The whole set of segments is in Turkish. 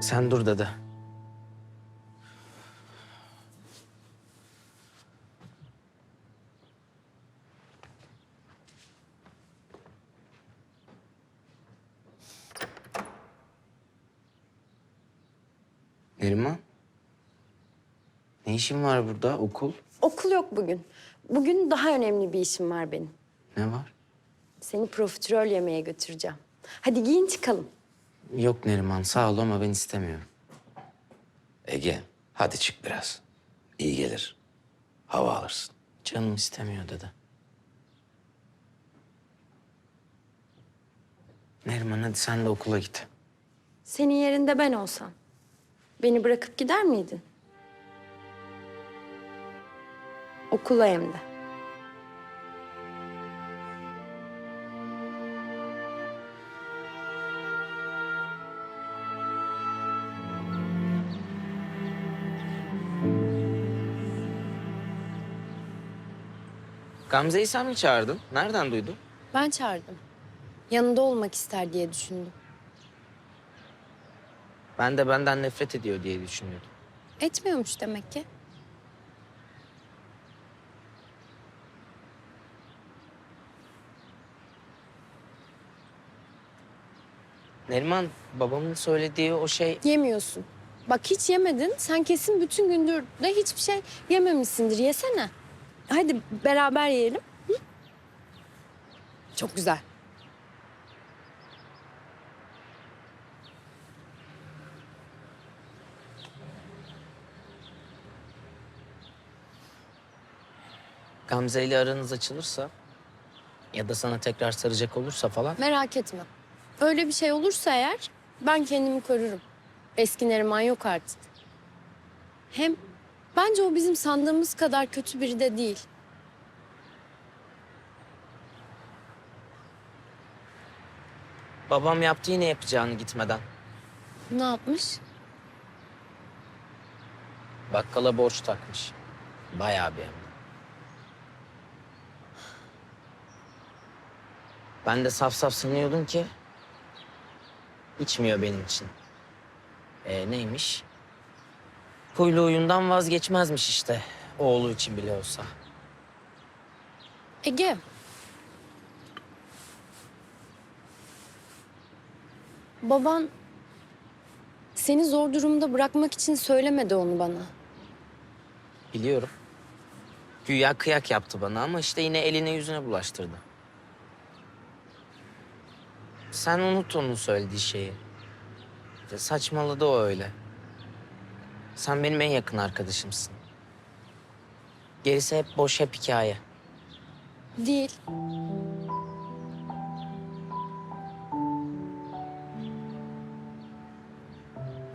Sen dur dede. Neriman. Ne işin var burada? Okul? Okul yok bugün. Bugün daha önemli bir işim var benim. Ne var? Seni profiterol yemeğe götüreceğim. Hadi giyin çıkalım. Yok Neriman sağ ol ama ben istemiyorum. Ege, hadi çık biraz. İyi gelir. Hava alırsın. Canım istemiyor dede. Neriman hadi sen de okula git. Senin yerinde ben olsam. Beni bırakıp gider miydin? Okula hem de. Gamze'yi sen mi çağırdın? Nereden duydun? Ben çağırdım. Yanında olmak ister diye düşündüm. Ben de benden nefret ediyor diye düşünüyordum. Etmiyormuş demek ki. Neriman babamın söylediği o şey... Yemiyorsun. Bak hiç yemedin. Sen kesin bütün gündür de hiçbir şey yememişsindir. Yesene. Hadi beraber yiyelim. Hı? Çok güzel. Gamze ile aranız açılırsa... ...ya da sana tekrar saracak olursa falan... Merak etme. Öyle bir şey olursa eğer ben kendimi korurum. Eski Neriman yok artık. Hem bence o bizim sandığımız kadar kötü biri de değil. Babam yaptı yine yapacağını gitmeden. Ne yapmış? Bakkala borç takmış. Bayağı bir hem de. Ben de saf saf sanıyordum ki... ...içmiyor benim için. Ee, neymiş? Huylu oyundan vazgeçmezmiş işte. Oğlu için bile olsa. Ege. Baban seni zor durumda bırakmak için söylemedi onu bana. Biliyorum. Güya kıyak yaptı bana ama işte yine eline yüzüne bulaştırdı. Sen unut onun söylediği şeyi. Ya saçmaladı o öyle. Sen benim en yakın arkadaşımsın. Gerisi hep boş, hep hikaye. Değil.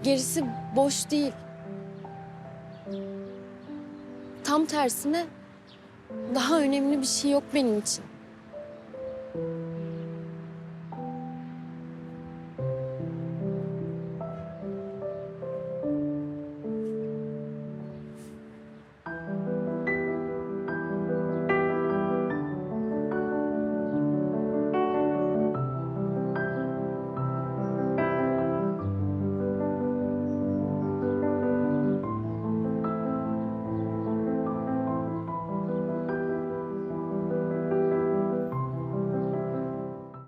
Gerisi boş değil. Tam tersine daha önemli bir şey yok benim için.